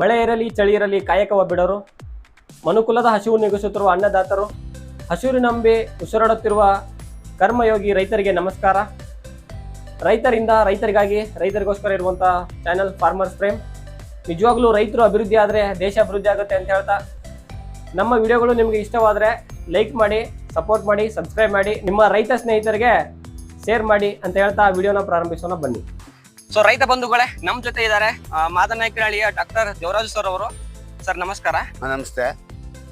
ಮಳೆ ಇರಲಿ, ಚಳಿ ಇರಲಿ ಕಾಯಕವ ಬಿಡರು ಮನುಕುಲದ ಹಸಿವು ನಿಗಿಸುತ್ತಿರುವ ಅನ್ನದಾತರು ಹಸಿರಿನಂಬಿ ಉಸಿರಾಡುತ್ತಿರುವ ಕರ್ಮಯೋಗಿ ರೈತರಿಗೆ ನಮಸ್ಕಾರ. ರೈತರಿಂದ ರೈತರಿಗಾಗಿ ರೈತರಿಗೋಸ್ಕರ ಇರುವಂಥ ಚಾನಲ್ ಫಾರ್ಮರ್ಸ್ ಫ್ರೇಮ್ ನಿಜವಾಗ್ಲೂ ರೈತರು ಅಭಿವೃದ್ಧಿ ಆದರೆ ದೇಶ ಅಭಿವೃದ್ಧಿ ಆಗುತ್ತೆ ಅಂತ ಹೇಳ್ತಾ, ನಮ್ಮ ವಿಡಿಯೋಗಳು ನಿಮಗೆ ಇಷ್ಟವಾದರೆ ಲೈಕ್ ಮಾಡಿ ಸಪೋರ್ಟ್ ಮಾಡಿ ಸಬ್ಸ್ಕ್ರೈಬ್ ಮಾಡಿ, ನಿಮ್ಮ ರೈತ ಸ್ನೇಹಿತರಿಗೆ ಶೇರ್ ಮಾಡಿ ಅಂತ ಹೇಳ್ತಾ ವಿಡಿಯೋನ ಪ್ರಾರಂಭಿಸೋಣ ಬನ್ನಿ. ಸೊ ರೈತ ಬಂಧುಗಳೇ ನಮ್ ಜೊತೆ ಇದ್ದಾರೆ ಮಾದನಾಯ್ಕಿನಹಳ್ಳಿಯ ಡಾಕ್ಟರ್ ದೇವರಾಜ್ ಸರ್ ಅವರು. ಸರ್ ನಮಸ್ಕಾರ. ನಮಸ್ತೆ.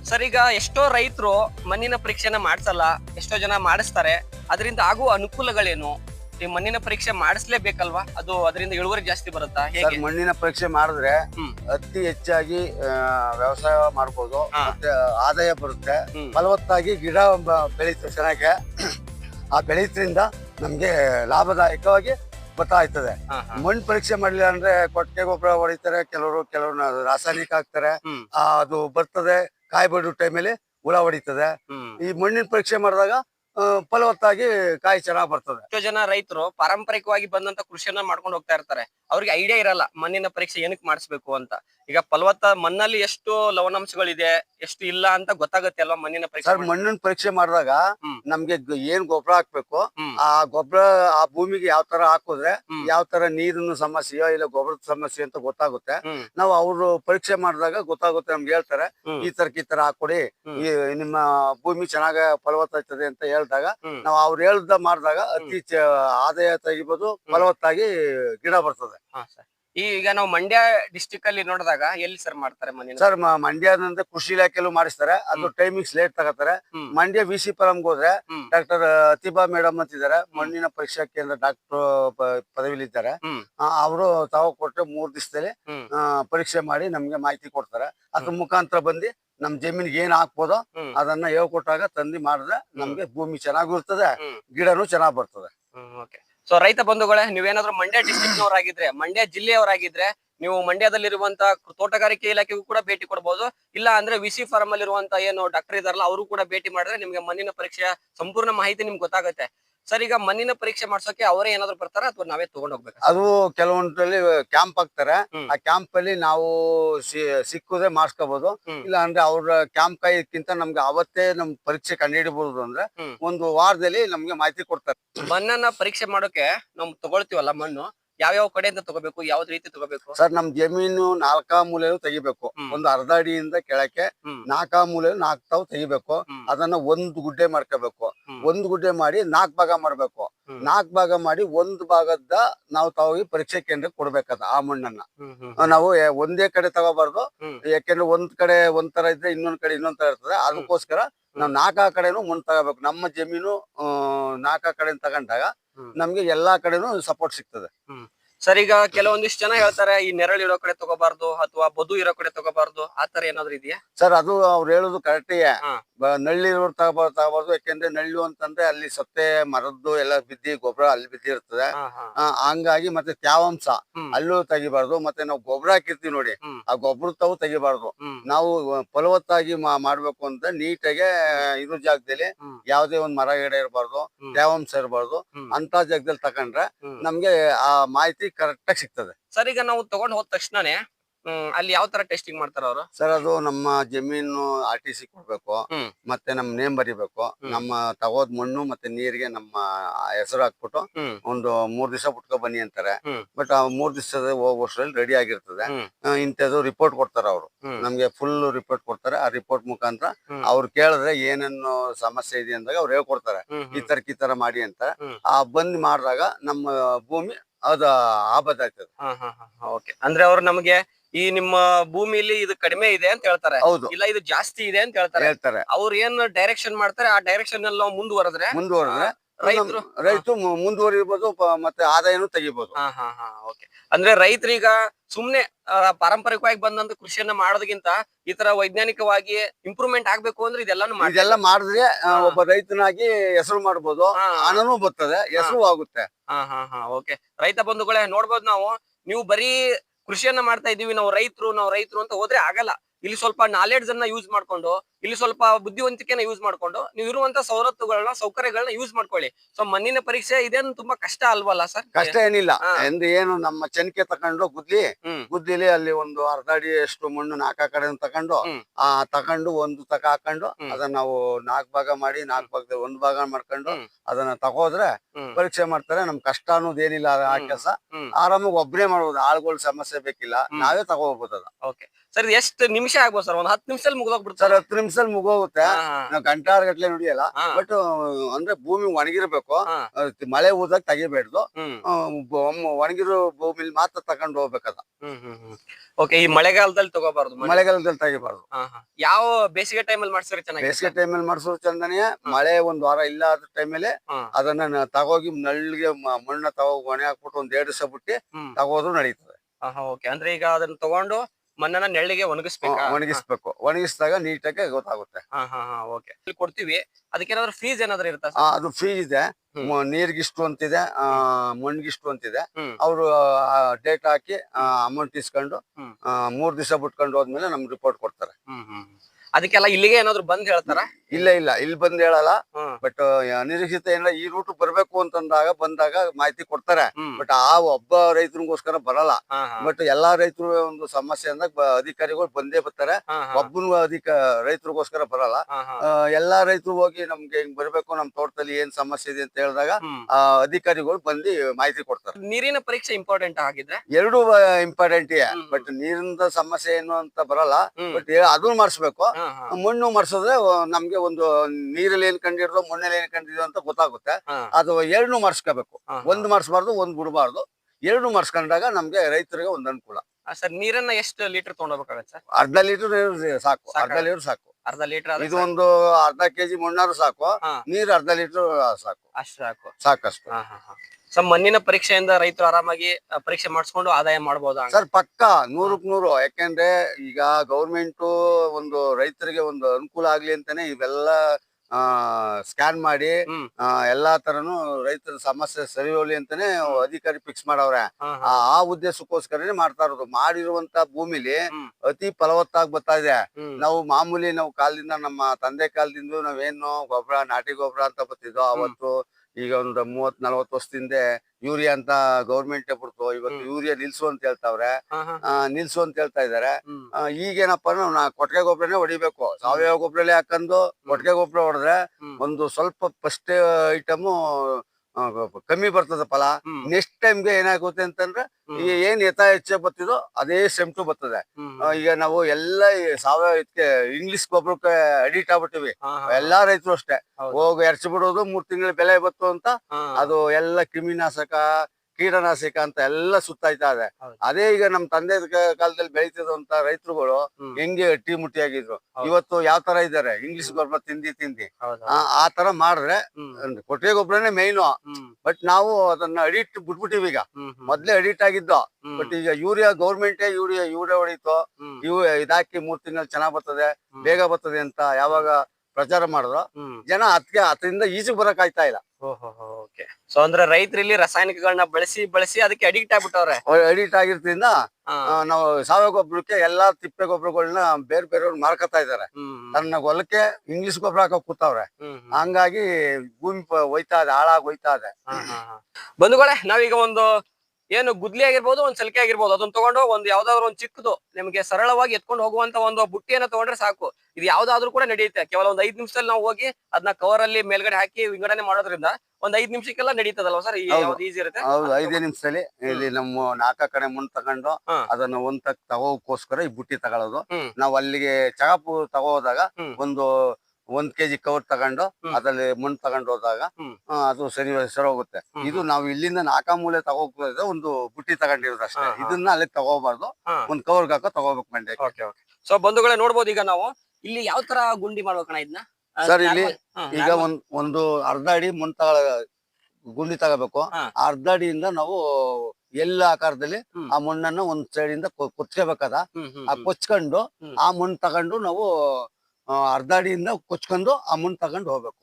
ಸರ್ ಈಗ ಎಷ್ಟೋ ರೈತರು ಮಣ್ಣಿನ ಪರೀಕ್ಷೆನ ಮಾಡಿಸಲ್ಲ ಎಷ್ಟೋ ಜನ ಮಾಡಿಸ್ತಾರೆ ಅದರಿಂದ ಆಗುವ ಅನುಕೂಲಗಳೇನು? ಈ ಮಣ್ಣಿನ ಪರೀಕ್ಷೆ ಮಾಡಿಸ್ಲೇಬೇಕಲ್ವಾ? ಅದು ಅದರಿಂದ ಇಳುವರಿ ಜಾಸ್ತಿ ಬರುತ್ತಾ? ಸರ್ ಹೇಗೆ? ಮಣ್ಣಿನ ಪರೀಕ್ಷೆ ಮಾಡಿದ್ರೆ ಹ್ಮ್. ಅತಿ ಹೆಚ್ಚಾಗಿ ಆ, ವ್ಯವಸಾಯ ಮಾಡ್ಬೋದು ಹಾ. ಮತ್ತೆ ಆದಾಯ ಬರುತ್ತೆ. ಹ್ಮ್. ಫಲವತ್ತಾಗಿ ಗಿಡ ಬ- ಬೆಳೀತದೆ ಚೆನ್ನಾಗಿ ಆ ಬೆಳೀದ್ರಿಂದ ನಮ್ಗೆ ಲಾಭದಾಯಕವಾಗಿ ಹಾ, ಹಾ. ಮಣ್ಣು ಪರೀಕ್ಷೆ ಮಾಡ್ಲಿಲ್ಲ ಅಂದ್ರೆ ಕೊಟ್ಟಿಗೆ ಗೊಬ್ಬರ ಹೊಡಿತಾರೆ ಕೆಲವರು ಕೆಲವರು ರಾಸಾಯನಿಕ ಹಾಕ್ತಾರೆ. ಆ, ಅದು ಬರ್ತದೆ ಕಾಯಿ ಬಿಡೋ ಟೈಮಲ್ಲಿ ಹುಳ ಹೊಡಿತದೆ. ಈ ಮಣ್ಣಿನ ಪರೀಕ್ಷೆ ಮಾಡಿದಾಗ ಆ, ಫಲವತ್ತಾಗಿ ಕಾಯಿ ಚೆನ್ನಾಗಿ ಬರ್ತದೆ. ಎಷ್ಟೋ ಜನ ರೈತರು ಪಾರಂಪರಿಕವಾಗಿ ಬಂದಂತ ಕೃಷಿಯನ್ನ ಮಾಡ್ಕೊಂಡು ಹೋಗ್ತಾ ಇರ್ತಾರೆ. ಅವ್ರಿಗೆ ಐಡಿಯಾ ಇರಲ್ಲ ಮಣ್ಣಿನ ಪರೀಕ್ಷೆ ಏನಕ್ಕೆ ಮಾಡಿಸ್ಬೇಕು ಅಂತ. ಈಗ ಫಲವತ್ತ ಮಣ್ಣಲ್ಲಿ ಎಷ್ಟು ಲವಣಾಂಶಗಳಿದೆ ಎಷ್ಟು ಇಲ್ಲ ಅಂತ ಗೊತ್ತಾಗುತ್ತೆ ಅಲ್ವಾ ಮಣ್ಣಿನ ಪರೀಕ್ಷೆ ಸರ್ ಮಾಡಿ- ಮಣ್ಣಿನ ಪರೀಕ್ಷೆ ಮಾಡಿದಾಗ ಹ್ಮ್. ನಮ್ಗೆ ಗ- ಏನ್ ಗೊಬ್ಬರ ಹಾಕ್ಬೇಕು ಹ್ಮ್. ಆ ಗೊಬ್ಬರ ಆ ಭೂಮಿಗೆ ಯಾವ ತರ ಹಾಕಿದ್ರೆ ಹ್ಮ್. ಯಾವ ತರ ನೀರಿನ ಸಮಸ್ಯೆಯೋ ಇಲ್ಲ ಗೊಬ್ಬರದ ಸಮಸ್ಯೆ ಅಂತ ಗೊತ್ತಾಗುತ್ತೆ ಹ್ಮ್. ನಾವು ಅವರು ಪರೀಕ್ಷೆ ಮಾಡಿದಾಗ ಗೊತ್ತಾಗುತ್ತೆ ನಮ್ಗೆ ಹೇಳ್ತಾರೆ ಹ್ಮ್. ಈ ತರಕ್ಕೆ ಈ ತರ ಹಾಕೊಡಿ ಹ್ಮ್. ಈ ನಿಮ್ಮ ಭೂಮಿ ಚೆನ್ನಾಗ ಫಲವತ್ತಾಗ್ತದೆ ಅಂತ ಹೇಳಿದಾಗ ಹ್ಮ್. ನಾವು ಅವ್ರು ಹೇಳ್ದ ಮಾಡಿದಾಗ ಅತಿ ಚ- ಆದಾಯ ತೆಗಿಬೋದು ಫಲವತ್ತಾಗಿ ಗಿಡ ಬರ್ತದೆ ಹಾ ಸರ್ ಈಗ ನಾವು ಮಂಡ್ಯ ಡಿಸ್ಟಿಕ್ ಅಲ್ಲಿ ನೋಡಿದಾಗ ಎಲ್ಲಿ ಸರ್ ಮಾಡ್ತಾರೆ ಮನೆ ಸರ್ ಮಂಡ್ಯದಂತ ಕೃಷಿ ಇಲಾಖೆಲ್ಲೂ ಮಾಡಿಸ್ತಾರೆ. ಅದು. ಟೈಮಿಂಗ್ಸ್ ಲೇಟ್ ತಗೋತಾರೆ. ಮಂಡ್ಯ ವಿ ಸಿ ಪರಮ್ಗೆ ಹೋದ್ರೆ ಡಾಕ್ಟರ್ ಅತಿಭಾ ಮೇಡಮ್ ಅಂತಿದ್ದಾರೆ. ಮಣ್ಣಿನ ಪರೀಕ್ಷಾ ಕೇಂದ್ರ ಡಾಕ್ಟರ್ ಪದವಿಲಿ ಇದ್ದಾರೆ ಅವರು ತಾವು ಕೊಟ್ಟರೆ ಮೂರ್ ದಿವಸದಲ್ಲಿ. ಪರೀಕ್ಷೆ ಮಾಡಿ ನಮ್ಗೆ ಮಾಹಿತಿ ಕೊಡ್ತಾರೆ. ಅದ್ರ ಮುಖಾಂತರ ಬಂದು ನಮ್ ಜಮೀನಿಗೆ ಏನ್ ಹಾಕ್ಬೋದು. ಅದನ್ನ ಹೇಳ್ಕೊಟ್ಟಾಗ ತಂದಿ ಮಾಡಿದ್ರೆ ನಮ್ಗೆ ಭೂಮಿ ಚೆನ್ನಾಗೂ ಇರ್ತದೆ ಹ್ಮ್. ಗಿಡನೂ ಚೆನ್ನಾಗ್ ಬರ್ತದೆ. ಓಕೆ ಸೊ ರೈತ ಬಂಧುಗಳೇ, ನೀವೇನಾದ್ರೂ ಮಂಡ್ಯ ಡಿಸ್ಟಿಕ್ ನವರಾಗಿದ್ರೆ, ಮಂಡ್ಯ ಜಿಲ್ಲೆಯವರಾಗಿದ್ರೆ, ನೀವು ಮಂಡ್ಯದಲ್ಲಿರುವಂತ ತೋಟಗಾರಿಕೆ ಇಲಾಖೆಗೂ ಕೂಡ ಭೇಟಿ ಕೊಡಬಹುದು ಇಲ್ಲ ಅಂದ್ರೆ ವಿಸಿ ಫಾರ್ಮ್ ಅಲ್ಲಿರುವಂತ ಏನು ಡಾಕ್ಟರ್ ಇದಾರಲ್ಲ ಅವರು ಕೂಡ ಭೇಟಿ ಮಾಡಿದ್ರೆ ನಿಮಗೆ ಮಣ್ಣಿನ ಪರೀಕ್ಷೆಯ ಸಂಪೂರ್ಣ ಮಾಹಿತಿ ನಿಮ್ಗೆ ಗೊತ್ತಾಗುತ್ತೆ. ಸರ್ ಈಗ ಮಣ್ಣಿನ ಪರೀಕ್ಷೆ ಮಾಡ್ಸೋಕೆ ಅವರೇ ಏನಾದ್ರು ಬರ್ತಾರ ಅಥವಾ ನಾವೇ ತಗೊಂಡ್ ಹೋಗ್ಬೇಕು ಅದು ಕೆಲವೊಂದ್ರಲ್ಲಿ ಕ್ಯಾಂಪ್ ಹಾಕ್ತಾರೆ. ಆ ಕ್ಯಾಂಪ್ ಅಲ್ಲಿ ನಾವು ಸಿಕ್ಕುದೇ ಮಾಡಿಸ್ಕೋಬಹುದು. ಇಲ್ಲ ಅಂದ್ರೆ ಅವ್ರ ಕ್ಯಾಂಪ್ ಕಾಯಕ್ಕಿಂತ ನಮ್ಗೆ ಅವತ್ತೇ ನಮ್ ಪರೀಕ್ಷೆ ಕಂಡಿಡಬಹುದು ಅಂದ್ರೆ. ಒಂದು ವಾರದಲ್ಲಿ ನಮ್ಗೆ ಮಾಹಿತಿ ಕೊಡ್ತಾರೆ. ಮಣ್ಣನ್ನ ಪರೀಕ್ಷೆ ಮಾಡೋಕೆ ನಮ್ ತಗೊಳ್ತೀವಲ್ಲ ಮಣ್ಣು? ಯಾವ್ಯಾವ ಕಡೆಯಿಂದ ತಗೋಬೇಕು? ಯಾವ್ದ್ ರೀತಿ ತಗೋಬೇಕು? ಸರ್ ನಮ್ ಜಮೀನು ನಾಲ್ಕಾ ಮೂಲೆಯೂ ತೆಗಿಬೇಕು. ಒಂದು ಅರ್ಧ ಅಡಿಯಿಂದ ಕೆಳಕ್ಕೆ ನಾಲ್ಕ ಮೂಲೆಯೂ ನಾಲ್ಕು ತಾವು ತೆಗಿಬೇಕು. ಅದನ್ನ ಒಂದ್ ಗುಡ್ಡೆ ಮಾಡ್ಕೋಬೇಕು. ಒಂದ್ ಗುಡ್ಡೆ ಮಾಡಿ ನಾಲ್ಕ್ ಭಾಗ ಮಾಡ್ಬೇಕು. ನಾಲ್ಕ್ ಭಾಗ ಮಾಡಿ ಒಂದ್ ಭಾಗದ ನಾವು ತಗೋಗಿ ಪರೀಕ್ಷೆ ಕೇಂದ್ರಕ್ಕೆ ಕೊಡ್ಬೇಕದ ಆ ಮಣ್ಣನ್ನ. ನಾವು ಒಂದೇ ಕಡೆ ತಗೋಬಾರ್ದು. ಯಾಕೆಂದ್ರೆ ಒಂದ್ ಕಡೆ ಒಂದ್ ತರ ಇದ್ರೆ ಇನ್ನೊಂದ್ ಕಡೆ ಇನ್ನೊಂದ್ ತರ ಇರ್ತದೆ. ಅದಕ್ಕೋಸ್ಕರ ನಾವು ನಾಲ್ಕಾ ಕಡೆನು ಮಣ್ಣು ತಗೋಬೇಕು. ನಮ್ಮ ಜಮೀನು ನಾಲ್ಕಾ ಕಡೆ ತಗೊಂಡಾಗ. ನಮ್ಗೆ ಎಲ್ಲಾ ಕಡೆನು ಸಪೋರ್ಟ್ ಸಿಗ್ತದೆ. ಸರ್ ಈಗ ಕೆಲವೊಂದಿಷ್ಟು ಜನ ಹೇಳ್ತಾರೆ ಈ ನೆರಳು ಇರೋ ಕಡೆ ತಗೋಬಾರ್ದು ಅಥವಾ ಬದು ಇರೋ ಕಡೆ ತಗೋಬಾರ್ದು ಆತರ ಏನಾದ್ರು ಇದೆಯಾ? ಸರ್ ಅದು ಅವ್ರು ಹೇಳೋದು ಕರೆಕ್ಟೇ. ನಳ್ಳಿ ಇರೋರು ತಗೋಬಾರ್ದು ತಗೋಬಾರ್ದು ಯಾಕೆಂದ್ರೆ ನಳ್ಳು ಅಂತಂದ್ರೆ ಅಲ್ಲಿ ಸತ್ತೆ ಮರದ್ದು ಎಲ್ಲ ಬಿದ್ದಿ ಗೊಬ್ಬರ ಅಲ್ಲಿ ಬಿದ್ದಿರ್ತದೆ. ಆ, ಹಂಗಾಗಿ ಮತ್ತೆ ತ್ಯಾವಾಂಶ. ಅಲ್ಲೂ ತೆಗಿಬಾರ್ದು ಮತ್ತೆ ನಾವು ಗೊಬ್ಬರ ಹಾಕಿರ್ತೀವಿ ನೋಡಿ. ಆ ಗೊಬ್ಬರ ತಾವು ತೆಗಿಬಾರ್ದು ನಾವು ಫಲವತ್ತಾಗಿ ಮಾಡ್ಬೇಕು ಅಂತ ನೀಟಾಗೆ ಇರೋ ಜಾಗದಲ್ಲಿ. ಯಾವ್ದೇ ಒಂದ್ ಮರ ಗಿಡ ಇರಬಾರ್ದು ತ್ಯಾವಾಂಶ ಇರಬಾರ್ದು. ಅಂತ ಜಾಗದಲ್ಲಿ ತಕೊಂಡ್ರೆ. ನಮ್ಗೆ ಆ ಮಾಹಿತಿ ಕರೆಕ್ಟ್ ಆಗಿ ಸಿಗ್ತದೆ ಸರ್ ಈಗ ನಾವು ತಗೊಂಡ್ ಹೋದ ತಕ್ಷಣನೇ ಹ್ಮ್, ಅಲ್ಲಿ ಯಾವ ತರ ಟೆಸ್ಟಿಂಗ್ ಮಾಡ್ತಾರ ಅವರು ಸರ್ ಅದು ನಮ್ಮ ಜಮೀನು ಆರ್ ಟಿ ಸಿ ಕೊಡ್ಬೇಕು ಹ್ಮ್. ಮತ್ತೆ ನಮ್ ನೇಮ್ ಬರಿಬೇಕು ನಮ್ಮ ತಗೋದ್ ಮಣ್ಣು ಮತ್ತೆ ನೀರಿಗೆ ನಮ್ಮ ಹೆಸರು ಹಾಕ್ಬಿಟ್ಟು ಹ್ಮ್. ಒಂದು ಮೂರ್ ದಿವಸ ಬಿಟ್ಕೊ ಬನ್ನಿ ಅಂತಾರೆ ಹ್ಮ್. ಬಟ್ ಆ ಮೂರ್ ದಿವಸದ ಹೋಗೋಷ್ಟ್ರಲ್ಲಿ ರೆಡಿ ಆಗಿರ್ತದೆ ಹ್ಮ್. ಆ, ಇಂಥದ್ದು ರಿಪೋರ್ಟ್ ಕೊಡ್ತಾರೆ ಅವರು ಹ್ಮ್. ನಮ್ಗೆ ಫುಲ್ ರಿಪೋರ್ಟ್ ಕೊಡ್ತಾರೆ ಆ ರಿಪೋರ್ಟ್ ಮುಖಾಂತರ ಹ್ಮ್. ಅವ್ರು ಕೇಳಿದ್ರೆ ಏನೇನು ಸಮಸ್ಯೆ ಇದೆ ಅಂದಾಗ ಅವ್ರು ಹೇಳ್ಕೊಡ್ತಾರೆ ಹ್ಮ್, ಈ ಹ್ಮ್. ತರಕ್ ಈ ತರ ಮಾಡಿ ಅಂತ ಹ್ಮ್. ಆ ಬಂದ್ ಮಾಡಿದಾಗ ನಮ್ಮ ಭೂಮಿ ಅದ ಆಪತ್ತಾಗ್ತದೆ ಆಗ್ತದೆ. ಹಾ, ಹಾ, ಹಾ, ಹಾ, ಅಂದ್ರೆ ಅವ್ರು ನಮಗೆ ಈ ನಿಮ್ಮ ಭೂಮಿಲಿ ಇದು ಕಡಿಮೆ ಇದೆ ಅಂತ ಹೇಳ್ತಾರೆ. ಹೌದು. ಇಲ್ಲ ಇದು ಜಾಸ್ತಿ ಇದೆ ಅಂತ ಹೇಳ್ತಾರೆ. ಹೇಳ್ತಾರೆ. ಅವ್ರು ಏನ್ ಡೈರೆಕ್ಷನ್ ಮಾಡ್ತಾರೆ ಆ ಡೈರೆಕ್ಷನ್ ಅಲ್ಲಿ ನಾವು ಮುಂದುವರೆದ್ರೆ ಮುಂದುವರೆದ್ರೆ ರೈತರು? ರೈತ ಮುಂದುವರಿಬಹುದು ಮತ್ತೆ ಆದಾಯನೂ ತೆಗಿಬಹುದು ಅಂದ್ರೆ ರೈತರೀಗ ಸುಮ್ನೆ ಪಾರಂಪರಿಕವಾಗಿ ಬಂದಂತ ಕೃಷಿಯನ್ನ ಮಾಡೋದಕ್ಕಿಂತ ಈ ತರ ವೈಜ್ಞಾನಿಕವಾಗಿ ಇಂಪ್ರೂವ್ಮೆಂಟ್ ಆಗ್ಬೇಕು ಅಂದ್ರೆ ಇದೆಲ್ಲಾನು ಇದೆಲ್ಲ ಮಾಡಿದ್ರೆ ಒಬ್ಬ ರೈತನಾಗಿ ಹೆಸರು ಮಾಡಬಹುದು. ಹಣನೂ ಬರ್ತದೆ ಹೆಸರು ಆಗುತ್ತೆ. ಹಾ ಹಾ ಹಾ ಓಕೆ ರೈತ ಬಂಧುಗಳೇ ನೋಡ್ಬೋದು ನಾವು ನೀವು ಬರೀ ಕೃಷಿಯನ್ನ ಮಾಡ್ತಾ ಇದೀವಿ ನಾವು ರೈತರು ನಾವು ರೈತರು ಅಂತ ಹೋದ್ರೆ ಆಗಲ್ಲ. ಇಲ್ಲಿ ಸ್ವಲ್ಪ ನಾಲೆಡ್ಜ್ ಅನ್ನ ಯೂಸ್ ಮಾಡ್ಕೊಂಡು ಇಲ್ಲಿ ಸ್ವಲ್ಪ ಬುದ್ಧಿವಂತಿಕೆನ ಯೂಸ್ ಮಾಡ್ಕೊಂಡು ನೀವು ಇರುವಂತ ಸವಲತ್ತುಗಳನ್ನ ಸೌಕರ್ಯಗಳನ್ನ ಯೂಸ್ ಮಾಡ್ಕೊಳ್ಳಿ. ಸೊ ಮಣ್ಣಿನ ಪರೀಕ್ಷೆ ಇದೇನು ತುಂಬಾ ಕಷ್ಟ ಅಲ್ವಲ್ಲ ಸರ್? ಕಷ್ಟ ಏನಿಲ್ಲ. ಎಂದ ಏನು ನಮ್ಮ ಚನಿಕೆ ತಕೊಂಡು ಗುದ್ಲಿ ಗುದ್ದಿಲಿ ಅಲ್ಲಿ ಒಂದು ಅರ್ಧ ಅಡಿ ಎಷ್ಟು ಮಣ್ಣು ನಾಲ್ಕ ಕಡೆ ತಕೊಂಡು ಆ ತಕೊಂಡು ಒಂದು ತಕ ಹಾಕೊಂಡು ಅದನ್ನ ನಾವು ನಾಲ್ಕು ಭಾಗ ಮಾಡಿ ನಾಲ್ಕು ಭಾಗದಲ್ಲಿ ಒಂದು ಭಾಗ ಮಾಡ್ಕೊಂಡು ಅದನ್ನ ತಗೋದ್ರೆ ಪರೀಕ್ಷೆ ಮಾಡ್ತಾರೆ. ನಮ್ ಕಷ್ಟ ಅನ್ನೋದು ಏನಿಲ್ಲ ಆ ಕೆಲಸ. ಆರಾಮಾಗಿ ಒಬ್ರೇ ಮಾಡ್ಬೋದು. ಆಳ್ಗಳ ಸಮಸ್ಯೆ ಬೇಕಿಲ್ಲ. ನಾವೇ ತಗೋಬಹುದು ಅದ. ಓಕೆ ಸರ್ ಎಷ್ಟು ನಿಮಿಷ ಆಗ್ಬೋದು ಸರ್? ಒಂದ್ ಹತ್ತು ನಿಮಿಷದಲ್ಲಿ ಸರ್ ಮುಗ್ದೋಗ್ಬಿಡ್ತಾರೆ ಹತ್ತು ನಿಮಿಷದಲ್ಲಿ ಮುಗೋಗುತ್ತೆ ನಾವು ಗಂಟಾರ್ ಗಟ್ಲೆ ನುಡಿಯಲ್ಲ. ಬಟ್ ಅಂದ್ರೆ ಭೂಮಿ ಒಣಗಿರ್ಬೇಕು. ಮಳೆ ಊದಾಗ ತೆಗಿಬೇಡ್ದು. ಒಣಗಿರೋ ಭೂಮಿಲಿ ಮಾತ್ರ ತಗೊಂಡ್ ಹೋಗ್ಬೇಕದ ಓಕೆ ಈ ಮಳೆಗಾಲದಲ್ಲಿ ತಗೋಬಾರ್ದು ಮಳೆಗಾಲದಲ್ಲಿ ತೆಗಿಬಾರ್ದು. ಯಾವ ಬೇಸಿಗೆ ಟೈಮಲ್ಲಿ ಮಾಡ್ಸಿದ್ರೆ ಚೆನ್ನಾಗಿ ಬೇಸಿಗೆ ಟೈಮಲ್ಲಿ ಮಾಡಿಸೋದು ಚಂದನೆಯ ಮಳೆ ಒಂದ್ ವಾರ ಇಲ್ಲ ಆದ ಟೈಮಲ್ಲಿ. ಅದನ್ನ ತಗೋಗಿ ನಳ್ಳಿಗೆ ಮಣ್ಣ ತಗೋ ಒಣ ಹಾಕ್ಬಿಟ್ಟು ಒಂದ್ ಎರಡು ದಿವಸ ಬಿಟ್ಟು ತಗೋದು ನಡೀತದೆ. ಓಕೆ ಅಂದ್ರೆ ಈಗ ಅದನ್ನ ತಗೊಂಡು ಮಣ್ಣನ್ನ ನೆಳ್ಳಿಗೆ ಒಣಗಿಸ್ಬೇಕು? ಒಣಗಿಸ್ಬೇಕು. ಒಣಗಿಸಿದಾಗ ನೀಟಾಗಿ ಗೊತ್ತಾಗುತ್ತೆ. ಹಾ ಹಾ ಹಾ ಓಕೆ. ಇಲ್ಲಿ ಕೊಡ್ತೀವಿ. ಅದಕ್ಕೇನಾದ್ರೂ ಫೀಸ್ ಏನಾದ್ರು ಇರುತ್ತಾ ಆ, ಅದು ಫೀಸ್ ಇದೆ. ನೀರಿಗಿಷ್ಟು ಮ- ನೀರ್ಗಿಷ್ಟು ಅಂತಿದೆ. ಆ ಮಣ್ಗಿಷ್ಟು ಅಂತಿದೆ. ಹ್ಮ್. ಅವರು ಡೇಟ್ ಹಾಕಿ ಅಮೌಂಟ್ ಇಸ್ಕೊಂಡು ಹ್ಮ್. ಆ, ಮೂರ್ ದಿವಸ ಬಿಟ್ಕೊಂಡು ಹೋದ್ಮೇಲೆ ನಮ್ಗೆ ರಿಪೋರ್ಟ್ ಕೊಡ್ತಾರೆ. ಹ್ಮ್ ಹ್ಮ್. ಅದಕ್ಕೆಲ್ಲ ಇಲ್ಲಿಗೆ ಏನಾದ್ರು ಬಂದ್ ಹೇಳ್ತಾರ? ಇಲ್ಲ ಇಲ್ಲ. ಇಲ್ಲಿ ಬಂದ್ ಹೇಳಲ್ಲ. ಬಟ್ ಅನಿರೀಕ್ಷಿತ ಏನಿಲ್ಲ. ಈ ರೂಟ್ ಬರ್ಬೇಕು ಅಂತಂದಾಗ ಬಂದಾಗ ಮಾಹಿತಿ ಕೊಡ್ತಾರೆ. ಬಟ್ ಆ ಒಬ್ಬ ರೈತರಿಗೋಸ್ಕರ ಬರಲ್ಲ. ಬಟ್ ಎಲ್ಲಾ ರೈತರು ಒಂದು ಸಮಸ್ಯೆ ಅಂದಾಗ ಅಧಿಕಾರಿಗಳು ಬಂದೇ ಬರ್ತಾರೆ. ಒಬ್ಬನು ಅಧಿಕ ರೈತರಿಗೋಸ್ಕರ ಬರಲ್ಲ. ಎಲ್ಲಾ ರೈತರು ಹೋಗಿ ನಮ್ಗೆ ಹೆಂಗ್ ಬರ್ಬೇಕು ನಮ್ ತೋಟದಲ್ಲಿ ಏನ್ ಸಮಸ್ಯೆ ಇದೆ ಅಂತ ಹೇಳಿದಾಗ ಆ ಅಧಿಕಾರಿಗಳು ಬಂದು ಮಾಹಿತಿ ಕೊಡ್ತಾರೆ. ನೀರಿನ ಪರೀಕ್ಷೆ ಇಂಪಾರ್ಟೆಂಟ್ ಆಗಿದ್ರೆ? ಎರಡು ಇಂಪಾರ್ಟೆಂಟ್. ಬಟ್ ನೀರಿನ ಸಮಸ್ಯೆ ಏನು ಅಂತ ಬರಲ್ಲ. ಬಟ್ ಅದನ್ನ ಮಾಡಿಸ್ಬೇಕು. ಮಣ್ಣು ಮರ್ಸಿದ್ರೆ ನಮ್ಗೆ ಒಂದು ನೀರಲ್ಲಿ ಏನ್ ಕಂಡಿರೋದು ಮಣ್ಣಲ್ಲಿ ಏನ್ ಕಂಡಿರೋ ಅಂತ ಗೊತ್ತಾಗುತ್ತೆ. ಅದು ಎರಡು ಮರ್ಸ್ಕೋಬೇಕು. ಒಂದು ಮರ್ಸ್ಬಾರ್ದು ಒಂದ್ ಬಿಡಬಾರ್ದು. ಎರಡು ಮರ್ಸ್ಕೊಂಡಾಗ ನಮ್ಗೆ ರೈತರಿಗೆ ಒಂದ್ ಅನುಕೂಲ. ಸರ್ ನೀರನ್ನ ಎಷ್ಟು ಲೀಟರ್ ತಗೊಂಡೋಗ್ಬೇಕಾಗತ್ತೆ ಸರ್? ಅರ್ಧ ಲೀಟರ್ ಸಾಕು. ಅರ್ಧ ಲೀಟರ್ ಸಾಕು. ಅರ್ಧ ಲೀಟರ್ ಇದು ಒಂದು ಅರ್ಧ ಕೆಜಿ ಮಣ್ಣಾರು ಸಾಕು. ನೀರು ಅರ್ಧ ಲೀಟರ್ ಸಾಕು. ಅಷ್ಟು ಸಾಕು. ಸಾಕಷ್ಟು. ಸೊ ಮಣ್ಣಿನ ಪರೀಕ್ಷೆಯಿಂದ ರೈತರು ಆರಾಮಾಗಿ ಪರೀಕ್ಷೆ ಮಾಡಿಸ್ಕೊಂಡು ಆದಾಯ ಮಾಡಬಹುದು ಸರ್ ಪಕ್ಕ ನೂರಕ್ ನೂರು ಯಾಕೆಂದ್ರೆ ಈಗ ಗೌರ್ಮೆಂಟ್ ಒಂದು ರೈತರಿಗೆ ಒಂದು ಅನುಕೂಲ ಆಗ್ಲಿ ಅಂತಾನೆ ಇವೆಲ್ಲ ಸ್ಕ್ಯಾನ್ ಮಾಡಿ ಎಲ್ಲಾ ತರನು ರೈತರ ಸಮಸ್ಯೆ ಸರಿ ಹೋಗ್ಲಿ ಅಂತಾನೆ ಅಧಿಕಾರಿ ಫಿಕ್ಸ್ ಮಾಡವ್ರೆ. ಆ ಉದ್ದೇಶಕ್ಕೋಸ್ಕರನೇ ಮಾಡ್ತಾ ಇರೋದು. ಮಾಡಿರುವಂತ ಭೂಮಿಲಿ ಅತಿ ಫಲವತ್ತಾಗಿ ಬರ್ತಾ ಇದೆ. ನಾವು ಮಾಮೂಲಿ ನಾವು ಕಾಲದಿಂದ ನಮ್ಮ ತಂದೆ ಕಾಲದಿಂದ ನಾವೇನು ಗೊಬ್ಬರ ನಾಟಿ ಗೊಬ್ಬರ ಅಂತ ಬರ್ತಿದ್ವು ಅವತ್ತು ಈಗ ಒಂದು ಮೂವತ್ ನಲ್ವತ್ತು ವರ್ಷದಿಂದ ಯೂರಿಯಾ ಅಂತ ಗೌರ್ಮೆಂಟ್ ಬಿಡ್ತು ಇವತ್ತು. ಯೂರಿಯಾ ನಿಲ್ಸು ಅಂತ ಹೇಳ್ತಾವ್ರೆ. ನಿಲ್ಸು ಅಂತ ಹೇಳ್ತಾ ಇದಾರೆ ಈಗ ಏನಪ್ಪಾ ಈಗೇನಪ್ಪ ಅಂದ್ರೆ ನಾ ಕೊಟ್ಟಿಗೆ ಗೊಬ್ಬರನೇ ಹೊಡಿಬೇಕು. ಸಾವಯವ ಗೊಬ್ಬರಲ್ಲೇ ಹಾಕೊಂಡು ಕೊಟ್ಟಿಗೆ ಗೊಬ್ಬರ ಹೊಡೆದ್ರೆ ಒಂದು ಸ್ವಲ್ಪ ಫಸ್ಟ್ ಐಟಮು ಕಮ್ಮಿ ಬರ್ತದ ಫಲ. ನೆಕ್ಸ್ಟ್ ಟೈಮ್ಗೆ ಏನಾಗುತ್ತೆ ಅಂತಂದ್ರೆ. ಈಗ ಏನ್ ಯಥ ಹೆಚ್ಚೆ ಬರ್ತಿದೋ ಅದೇ ಸೆಂಟು ಬರ್ತದೆ. ಈಗ ನಾವು ಎಲ್ಲ ಸಾವಯವ ಇದಕ್ಕೆ ಇಂಗ್ಲಿಷ್ ಗೊಬ್ಬರಕ್ಕೆ ಅಡಿಟ್ ಆಗ್ಬಿಟ್ಟಿವಿ. ಎಲ್ಲಾ ರೈತರು ಅಷ್ಟೇ. ಹೋಗಿ ಎರ್ಚಿ ಬಿಡೋದು ಮೂರ್ ತಿಂಗಳ ಬೆಲೆ ಬತ್ತು ಅಂತ ಅದು ಎಲ್ಲ ಕ್ರಿಮಿನಾಶಕ ಕೀಟನಾಶಕ ಅಂತ ಎಲ್ಲ ಸುತ್ತಾಯ್ತಾ ಇದೆ ಅದೇ ಈಗ ನಮ್ ತಂದೆ ಕಾಲದಲ್ಲಿ ಬೆಳೀತಿದಂತ ರೈತರುಗಳು ಹೆಂಗೆ ಅಟ್ಟಿ ಮುಟ್ಟಿ ಆಗಿದ್ರು ಇವತ್ತು ಯಾವ ತರ ಇದಾರೆ? ಇಂಗ್ಲಿಷ್ ಗೊಬ್ಬರ ತಿಂದಿ ತಿಂದಿ. ಆ ತರ ಮಾಡಿದ್ರೆ ಕೊಟ್ಟಿಗೆ ಗೊಬ್ಬರನೇ ಮೇಯ್ನು ಬಟ್ ನಾವು ಅದನ್ನ ಅಡಿಟ್ ಬಿಟ್ಬಿಟ್ಟಿವಿ ಈಗ. ಮೊದ್ಲೇ ಅಡಿಟ್ ಆಗಿದ್ದು. ಬಟ್ ಈಗ ಯೂರಿಯಾ ಗೌರ್ಮೆಂಟ್ ಯೂರಿಯಾ ಯೂರಿಯಾ ಹೊಡಿತು. ಇವು ಇದಾಕಿ ಮೂರ್ ತಿಂಗಳು ಚೆನ್ನಾಗ್ ಬರ್ತದೆ ಬೇಗ ಬರ್ತದೆ ಅಂತ ಯಾವಾಗ ಪ್ರಚಾರ ಮಾಡಿದ್ರು ಜನ ಅದಕ್ಕೆ ಅದರಿಂದ ಈಚೆಗೆ ಬರಕ್ ಆಯ್ತಾ ಇಲ್ಲ. ಓಕೆ. ಸೊ ಅಂದ್ರೆ ರೈತರಲ್ಲಿ ರಾಸಾಯನಿಕಗಳನ್ನ ಬಳಸಿ ಬಳಸಿ ಅದಕ್ಕೆ ಅಡಿಕ್ಟ್ ಆಗ್ಬಿಟ್ಟವ್ರೆ. ಅಡಿಟ್ ಆಗಿರ್ತಿಂದ ನಾವು ಸಾವಯವ ಗೊಬ್ಬರಕ್ಕೆ ಎಲ್ಲಾ ತಿಪ್ಪೆ ಗೊಬ್ಬರಗಳನ್ನ ಬೇರೆ ಬೇರೆಯವ್ರು ಮಾರ್ಕತಾ ಇದಾರೆ ತನ್ನ ಹೊಲಕ್ಕೆ ಇಂಗ್ಲಿಷ್ ಗೊಬ್ಬರ ಹಾಕೋಕ್ ಕೂತವ್ರೆ. ಹಂಗಾಗಿ ಭೂಮಿ ಹೋಯ್ತಾ ಇದೆ ಹಾಳಾಗಿ ಹೋಯ್ತಾ ಇದೆ. ಬಂಧುಗಳೇ ನಾವೀಗ ಒಂದು ಏನು ಗುದ್ಲಿ ಆಗಿರ್ಬೋದು ಒಂದ್ ಸಲಿಕೆ ಆಗಿರ್ಬೋದು ಅದನ್ನ ತಗೊಂಡು ಒಂದು ಯಾವ್ದಾದ್ರು ಒಂದ್ ಚಿಕ್ಕದು ನಿಮ್ಗೆ ಸರಳವಾಗಿ ಎತ್ಕೊಂಡು ಹೋಗುವಂತ ಒಂದು ಬುಟ್ಟಿಯನ್ನ ತಗೊಂಡ್ರೆ ಸಾಕು. ಇದು ಯಾವ್ದಾದ್ರು ಕೂಡ ನಡೆಯುತ್ತೆ ಕೇವಲ ಒಂದ್ ಐದ್ ನಿಮಿಷದಲ್ಲಿ ನಾವು ಹೋಗಿ ಅದನ್ನ ಕವರ್ ಅಲ್ಲಿ ಮೇಲ್ಗಡೆ ಹಾಕಿ ವಿಂಗಡಣೆ ಮಾಡೋದ್ರಿಂದ ಒಂದ್ ಐದ್ ನಿಮಿಷಕ್ಕೆಲ್ಲ ನಡೀತದಲ್ವ ಸರ್? ಈಸಿ ಇರುತ್ತೆ? ಹೌದು ಐದೇ ನಿಮಿಷದಲ್ಲಿ ಇಲ್ಲಿ ನಮ್ಮ ನಾಲ್ಕ ಕಡೆ ಮುಂದ್ ತಗೊಂಡು ಅದನ್ನ ಒಂದ್ ತಗೋಕೋಸ್ಕರ ಈ ಬುಟ್ಟಿ ತಗೊಳ್ಳೋದು ನಾವು ಅಲ್ಲಿಗೆ ಚಗಾಪು ತಗೋದಾಗ. ಒಂದು ಒಂದ್ ಕೆಜಿ ಕವರ್ ತಗೊಂಡು. ಅದ್ರಲ್ಲಿ ಮಣ್ಣು ತಗೊಂಡು ಹೋದಾಗ ಅದು ಸರಿ ಸರಿ ಹೋಗುತ್ತೆ ಇದು ನಾವು ಇಲ್ಲಿಂದ ನಾಕಾಮೂಲೆ ಮೂಲೆ ತಗೋದ್ರೆ ಒಂದು ಬುಟ್ಟಿ ತಗೊಂಡಿರೋದು ಅಷ್ಟೇ. ಇದನ್ನ ಅಲ್ಲಿ ತಗೋಬಾರ್ದು. ಒಂದ್ ಕವರ್ ಹಾಕೋ ತಗೋಬೇಕು ಮಂಡ್ಯ ಸೊ ಬಂಧುಗಳೇ ನೋಡ್ಬೋದು ಈಗ ನಾವು. ಇಲ್ಲಿ ಯಾವ ತರ ಗುಂಡಿ ಮಾಡ್ಬೇಕಣ ಇದನ್ನ ಸರ್, ಇಲ್ಲಿ ಈಗ. ಒಂದ್ ಒಂದು ಅರ್ಧ ಅಡಿ ಮಣ್ಣು ತಗೊಳ ಗುಂಡಿ ತಗೋಬೇಕು. ಅರ್ಧ ಅಡಿಯಿಂದ ನಾವು ಎಲ್ಲ ಆಕಾರದಲ್ಲಿ ಆ ಮಣ್ಣನ್ನ ಒಂದ್ ಸೈಡ್ ಇಂದ ಕೊಚ್ಕೋಬೇಕದ. ಆ. ಕೊಚ್ಕೊಂಡು ಆ ಮಣ್ಣು ತಗೊಂಡು ನಾವು ಆ, ಅರ್ಧ ಅಡಿಯಿಂದ ಕೊಚ್ಕೊಂಡು ಆ ಮಣ್ಣು ತಗೊಂಡು ಹೋಗ್ಬೇಕು.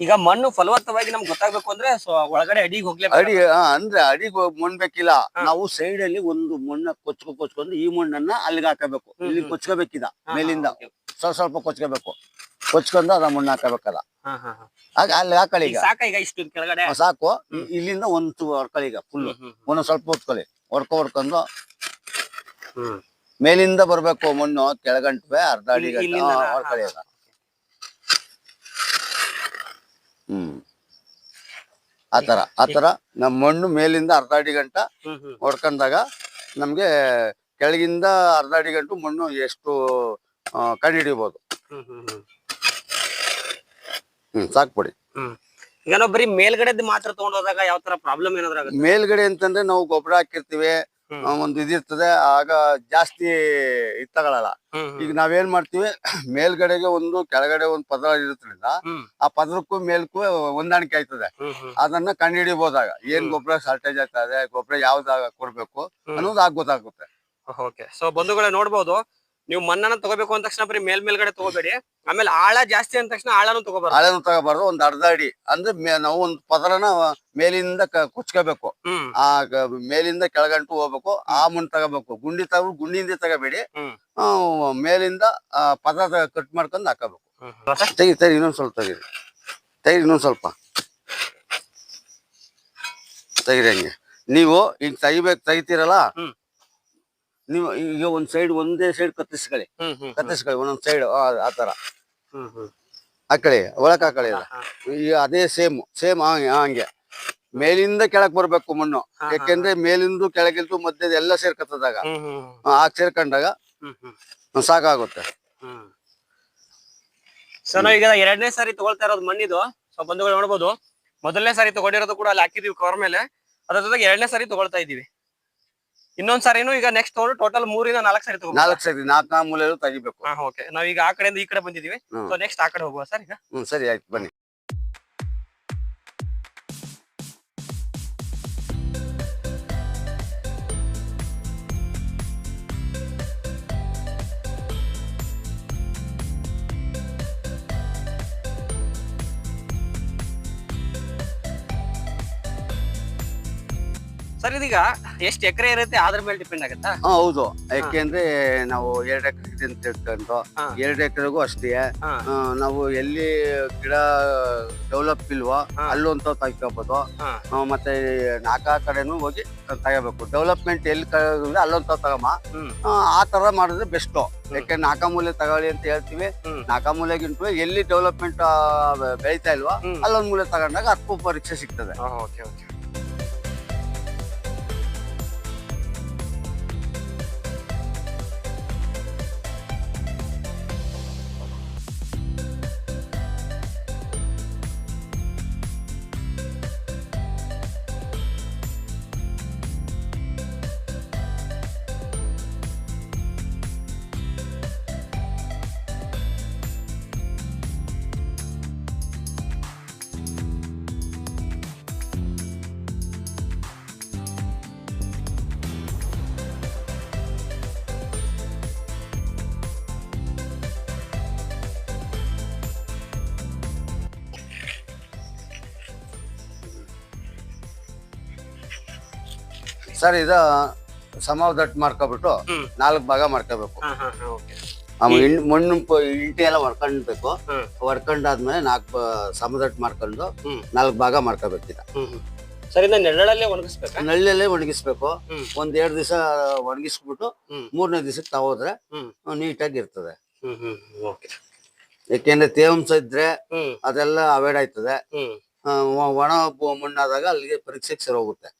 ಈಗ ಮಣ್ಣು ಫಲವತ್ತವಾಗಿ ನಮ್ಗೆ ಗೊತ್ತಾಗ್ಬೇಕು ಅಂದ್ರೆ ಸೊ ಒಳಗಡೆ ಅಡಿಗೆ ಹೋಗ್ಲಿ ಅಡಿ ಅಂದ್ರೆ ಅಡಿಗೆ ಮಣ್ಣು ಬೇಕಿಲ್ಲ. ನಾವು ಸೈಡ್ ಅಲ್ಲಿ ಒಂದು ಮಣ್ಣ ಕೊಚ್ಕೊ ಕೊಚ್ಕೊಂಡು ಈ ಮಣ್ಣನ್ನ ಅಲ್ಲಿಗೆ ಹಾಕಬೇಕು. ಇಲ್ಲಿ. ಕೊಚ್ಕೋಬೇಕಿದ ಮೇಲಿಂದ. ಸ್ವಲ್ಪ ಸ್ವಲ್ಪ ಕೊಚ್ಕೋಬೇಕು. ಕೊಚ್ಕೊಂಡು ಅದ ಮಣ್ಣು ಹಾಕಬೇಕದ ಹಾ, ಹಾ, ಹಾ. ಆಗ ಅಲ್ಲಿ ಹಾಕಳಿ ಈಗ ಈಗ. ಸಾಕ ಈಗ ಇಷ್ಟು ಕೆಳಗಡೆ? ಆ, ಸಾಕು. ಇ- ಇಲ್ಲಿಂದ ಒಂದು ಹೊರ್ಕೊಳ್ಳಿ ಈಗ ಫುಲ್ ಒಂದೊಂದ್ ಸ್ವಲ್ಪ ಹೊತ್ಕೊಳ್ಳಿ. ಹೊರ್ಕೊ ಹೊರ್ಕೊಂಡು ಹ್ಮ್. ಮೇಲಿಂದ ಬರ್ಬೇಕು ಮಣ್ಣು ಕೆಳಗಂಟ್ವೆ ಅರ್ಧ ಅಡಿ ಇಲ್ಲಿ- ಗಂಟೆ ಇಲ್ಲಿಂದನಾ? ಹಾ, ಹೊರ್ಕೊಳ್ಳಿ ಈಗ ಹ್ಮ್. ಆತರ ಆತರ. ನಮ್ ಮಣ್ಣು ಮೇಲಿಂದ ಅರ್ಧ ಅಡಿ ಗಂಟ ಹ್ಮ್, ಹ್ಮ್. ಹೊಡ್ಕೊಂಡಾಗ ನಮ್ಗೆ ಕೆಳಗಿಂದ ಅರ್ಧ ಅಡಿ ಗಂಟು ಮಣ್ಣು ಎಷ್ಟು ಕಂಡು ಹಿಡಿಯಬಹುದು ಹ್ಮ್, ಹ್ಮ್, ಹ್ಮ್. ಹ್ಮ್ ಸಾಕ್ಬಿಡಿ ಹ್ಮ್. ಈಗ ನಾವು ಬರೀ ಮೇಲ್ಗಡೆ ಮಾತ್ರ ತಗೊಂಡ್ ಹೋದಾಗ ಯಾವ ತರ ಪ್ರಾಬ್ಲಮ್ ಏನಾದ್ರೂ ಆಗುತ್ತೆ ಮೇಲ್ಗಡೆ ಅಂತಂದ್ರೆ ನಾವು ಗೊಬ್ಬರ ಹಾಕಿರ್ತೀವಿ ಒಂದ್ ಆ, ಒಂದು ಇದಿರ್ತದೆ ಆಗ ಜಾಸ್ತಿ ಇದ್ ತಗೊಳಲ್ಲ ಹ್ಮ್, ಹ್ಮ್. ಈಗ ನಾವೇನ್ ಮಾಡ್ತೀವಿ ಮೇಲ್ಗಡೆಗೆ ಒಂದು ಕೆಳಗಡೆ ಒಂದು ಪದರ ಇರೋದ್ರಿಂದ ಹ್ಮ್, ಆ ಪದರಕ್ಕೂ ಮೇಲ್ಕೂ ಹೊಂದಾಣಿಕೆ ಆಯ್ತದೆ ಹ್ಮ್, ಹ್ಮ್. ಅದನ್ನ ಕಂಡುಹಿಡಿಬಹುದಾಗ ಏನ್. ಗೊಬ್ಬರ ಶಾರ್ಟೇಜ್ ಆಗ್ತದೆ ಗೊಬ್ಬರ ಯಾವ್ದಾಗ ಕೊಡ್ಬೇಕು. ಅನ್ನೋದು ಆಗ ಗೊತ್ತಾಗುತ್ತೆ ಓಕೆ ಸೊ ಬಂಧುಗಳೇ ನೋಡ್ಬೋದು ನೀವು ಮಣ್ಣನ್ನ ತಗೋಬೇಕು ಅಂದ ತಕ್ಷಣ ಬರೀ ಮೇಲ್ ಮೇಲ್ಗಡೆ ತಗೋಬೇಡಿ. ಆಮೇಲೆ ಆಳ ಜಾಸ್ತಿ ಅಂದ ತಕ್ಷಣ ಆಳನು ತಗೋಬಾರ್ದು. ಹಳೆನು ತಗೋಬಾರ್ದು ಒಂದ್ ಅರ್ಧ ಅಡಿ. ಅಂದ್ರೆ ಮೇ- ನಾವು ಒಂದ್ ಪದರನ ಮೇಲಿಂದ ಕ- ಕುಚ್ಕೋಬೇಕು. ಹ್ಮ್. ಆ ಮೇಲಿಂದ ಕೆಳಗಂಟು ಹೋಗ್ಬೇಕು ಆ ಮಣ್ಣು ತಗೋಬೇಕು. ಗುಂಡಿ ತಗೋ ಗುಂಡಿಯಿಂದ ತಗೋಬೇಡಿ. ಹ್ಮ್. ಆ, ಮೇಲಿಂದ ಆ ಪದ ಕಟ್ ಮಾಡ್ಕೊಂಡು ಹಾಕಬೇಕು? ತೆಗಿ ತೆಗಿ ಇನ್ನೊಂದ್ ಸ್ವಲ್ಪ ತೆಗೀರಿ ತೆಗೀರಿ ಇನ್ನೊಂದ್ ಸ್ವಲ್ಪ. ತೆಗೀರಿ ಹಂಗೆ. ನೀವು ಈಗ ತೆಗಿಬೇಕು ತೆಗಿತೀರಲ್ಲ? ಹ್ಮ್. ನೀವು ಈಗ ಒಂದ್ ಸೈಡ್ ಒಂದೇ ಸೈಡ್ ಕತ್ತಿಸ್ಕೊಳ್ಳಿ. ಕತ್ತಿಸ್ಕೊಳ್ಳಿ ಒಂದೊಂದ್ ಸೈಡ್ ಆ ತರ. ಹ್ಮ್. ಹಾಕಳಿ ಒಳಕ್. ಹಾ, ಈಗ ಅದೇ ಸೇಮ್ ಸೇಮ್ ಹಂಗೆ. ಮೇಲಿಂದ ಕೆಳಕ್ ಬರ್ಬೇಕು ಮಣ್ಣು. ಯಾಕೆಂದ್ರೆ ಮೇಲಿಂದು ಕೆಳಗಿಂದು ಮಧ್ಯದ ಎಲ್ಲ ಸೇರ್ಕತ್ತದಾಗ. ಆಗ ಸೇರ್ಕೊಂಡಾಗ ಸಾಕಾಗುತ್ತೆ. ಸೊ ನಾವು ಈಗ ಎರಡನೇ ಸಾರಿ ತಗೊಳ್ತಾ ಇರೋದು ಮಣ್ಣಿದು. ಸೊ ಬಂಧುಗಳು ನೋಡ್ಬೋದು. ಮೊದಲನೇ ಸಾರಿ ತಗೊಂಡಿರೋದು ಕೂಡ ಅಲ್ಲಿ ಹಾಕಿದೀವಿ ಕವರ್ ಮೇಲೆ. ಅದ್ರ ಜೊತೆಗೆ ಎರಡನೇ ಸಾರಿ ತಗೊಳ್ತಾ ಇದೀವಿ ಇನ್ನೊಂದ್ ಸಾರಿನೂ ಈಗ ನೆಕ್ಸ್ಟ್ ಅವರು ಟೋಟಲ್ ಮೂರಿಂದ ನಾಲ್ಕು ಸಾರಿ ತಗೋ ನಾಲ್ಕು ಸರಿ ನಾಲ್ಕು ನಾಲ್ಕು ಮೂಲೆಯಲ್ಲೂ ತೆಗಿಬೇಕು. ಹಾ ಓಕೆ ನಾವ್ ಈಗ ಆ ಕಡೆಯಿಂದ ಈ ಕಡೆ ಬಂದಿದೀವಿ. ಸೊ ನೆಕ್ಸ್ಟ್ ಆ ಕಡೆ ಹೋಗುವ ಸರ್ ಈಗ ಹ್ಮ್ ಸರಿ ಆಯ್ತು ಬನ್ನಿ. ಸರ್ ಇದೀಗ ಎಷ್ಟ್ ಎಕರೆ ಇರುತ್ತೆ ಅದ್ರ ಮೇಲೆ ಡಿಪೆಂಡ್ ಆಗುತ್ತಾ ಹಾ ಹೌದು ಯಾಕೆಂದ್ರೆ ನಾವು ಎರಡು ಎಕರೆ ಅಂತ ತಿಳ್ಕೊಂಡು ಹಾ. ಎರಡ್ ಎಕರೆಗೂ ಅಷ್ಟೇ ಹಾ. ಆ, ನಾವು ಎಲ್ಲಿ ಗಿಡ ಡೆವಲಪ್ ಇಲ್ವೋ ಹಾ. ಅಲ್ಲೊಂತ ತಗೋಬೋದು ಹಾ. ಮತ್ತೆ ನಾಲ್ಕಾ ಕಡೆನೂ ಹೋಗಿ ತಗೋಬೇಕು ಡೆವಲಪ್ಮೆಂಟ್ ಎಲ್ಲಿ ಕಡೆ ಅಲ್ಲೊಂತ ತಗಮ್ಮ ಹ್ಮ್. ಆ, ಆ ತರ ಮಾಡಿದ್ರೆ ಬೆಸ್ಟ್ ಯಾಕೆ ನಾಕಾಮೂಲೆ ತಗೊಳ್ಳಿ ಅಂತ ಹೇಳ್ತೀವಿ ಹ್ಮ್. ನಾಲ್ಕಾ ಮೂಲೆಗಿಂತ ಎಲ್ಲಿ ಡೆವಲಪ್ಮೆಂಟ್ ಬೆಳಿತಾ ಇಲ್ವಾ ಹ್ಮ್. ಅಲ್ಲೊಂದ್ ಮೂಲೆ ತಗೊಂಡಾಗ ಅಪ್ಪು ಪರೀಕ್ಷೆ ಸಿಗ್ತದೆ ಓಕೆ ಓಕೆ ಸರ್ ಇದು ಸಮ ದಟ್ ಮಾಡ್ಕೊಬಿಟ್ಟು. ನಾಲ್ಕು ಭಾಗ ಮಾಡ್ಕೋಬೇಕು. ಮಣ್ಣು ಇಂಟಿ ಎಲ್ಲ ಹೊಡ್ಕೊಂಡ್ಬೇಕು ಹೊರ್ಕೊಂಡಾದ್ಮೇಲೆ ಹೊಡ್ಕೊಂಡಾದ್ಮೇಲೆ ನಾಲ್ಕು ಸಮದಟ್ ಮಾಡ್ಕೊಂಡು. ನಾಲ್ಕು ಭಾಗ ಮಾಡ್ಕೋಬೇಕಿದ ಹ್ಮ್ ಸರ್ ನೆರಳಲ್ಲೇ ಒಣಗಿಸ್ಬೇಕಾ? ನಳ್ಳಲ್ಲೇ ಒಣಗಿಸ್ಬೇಕು. ಒಂದೆರಡು ಒಂದ್ ಎರಡ್ ದಿವಸ ಒಣಗಿಸ್ಬಿಟ್ಟು. ಮೂರನೇ ದಿವಸಕ್ಕೆ ತಗೋದ್ರೆ. ನೀಟಾಗಿ ಇರ್ತದೆ. ಯಾಕೆಂದ್ರೆ ತೇವಾಂಶ ಇದ್ರೆ ಅದೆಲ್ಲ ಅವಾಯ್ಡ್ ಆಯ್ತದೆ. ಒಣ ಮಣ್ಣಾದಾಗ ಅಲ್ಲಿಗೆ ಪರೀಕ್ಷೆಗೆ ಸರಿ ಹೋಗುತ್ತೆ.